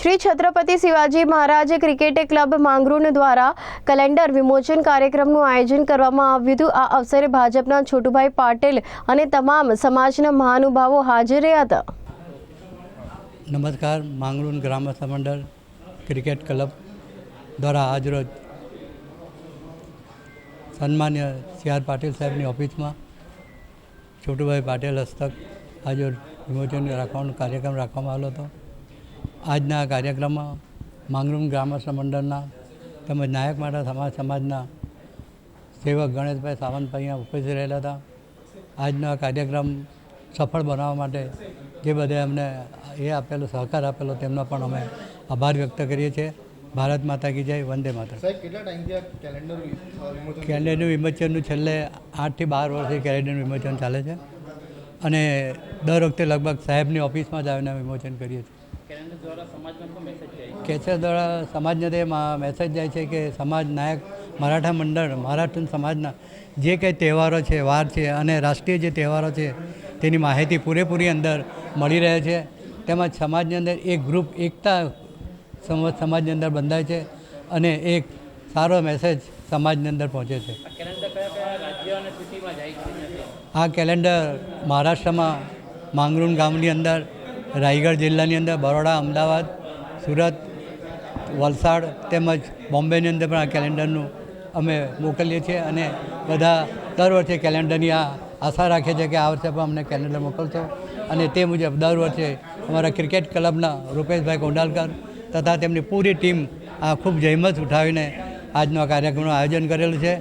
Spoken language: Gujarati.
શ્રી છત્રપતિ શિવાજી મહારાજ ક્રિકેટ ક્લબ માંગરોળ દ્વારા કેલેન્ડર વિમોચન કાર્યક્રમનું આયોજન કરવામાં આવ્યું હતું. આ અવસરે ભાજપના છોટુભાઈ પાટેલ અને તમામ સમાજના મહાનુભાવો હાજર રહ્યા હતા. નમસ્કાર માંગરોળ ગ્રામ મંડળ ક્રિકેટ ક્લબ દ્વારા આજરોજ સન્માન્ય સી આર પાટીલ સાહેબની ઓફિસમાં છોટુભાઈ પાટેલ હસ્તક આજે વિમોચન રાખવાનો કાર્યક્રમ રાખવામાં આવેલો હતો. આજના કાર્યક્રમમાં માંગરોળ ગ્રામસ્થ મંડળના તેમજ નાયક માતા સમાજ સમાજના સેવક ગણેશભાઈ સાવંતભાઈ અહીંયા ઉપસ્થિત રહેલા હતા. આજનો કાર્યક્રમ સફળ બનાવવા માટે જે બધે અમને એ આપેલો સહકાર આપેલો તેમનો પણ અમે આભાર વ્યક્ત કરીએ છીએ. ભારત માતા કી જય વંદે માતા કેલેન્ડર વિમોચનનું છેલ્લે આઠથી બાર વર્ષથી કેલેન્ડર વિમોચન ચાલે છે. અને દર વખતે લગભગ સાહેબની ઓફિસમાં જ આવીને વિમોચન કરીએ છીએ. કેસર દ્વારા સમાજને તે મા- મેસેજ જાય છે કે સમાજ નાયક મરાઠા મંડળ મહારાષ્ટ્ર સમાજના જે કંઈ તહેવારો છે વાર છે અને રાષ્ટ્રીય જે તહેવારો છે તેની માહિતી પૂરેપૂરી અંદર મળી રહે છે. તેમજ સમાજની અંદર એક ગ્રુપ એકતા સમ- સમાજની અંદર બંધાય છે અને એક સારો મેસેજ સમાજની અંદર પહોંચે છે. આ કેલેન્ડર મહારાષ્ટ્રમાં માંગરોળ ગામની અંદર, રાયગઢ જિલ્લાની અંદર, બરોડા, અમદાવાદ, સુરત, વલસાડ તેમજ બોમ્બેની અંદર પણ આ કેલેન્ડરનું અમે મોકલીએ છીએ અને બધા દર વર્ષે કેલેન્ડરની આ આશા રાખે છે કે આ વર્ષે પણ અમને કેલેન્ડર મોકલશો. અને તે મુજબ દર વર્ષે અમારા ક્રિકેટ ક્લબના રૂપેશભાઈ કોંડાલકર તથા તેમની પૂરી ટીમ આ ખૂબ જહેમત ઉઠાવીને આજનો કાર્યક્રમનું આયોજન કરેલું છે.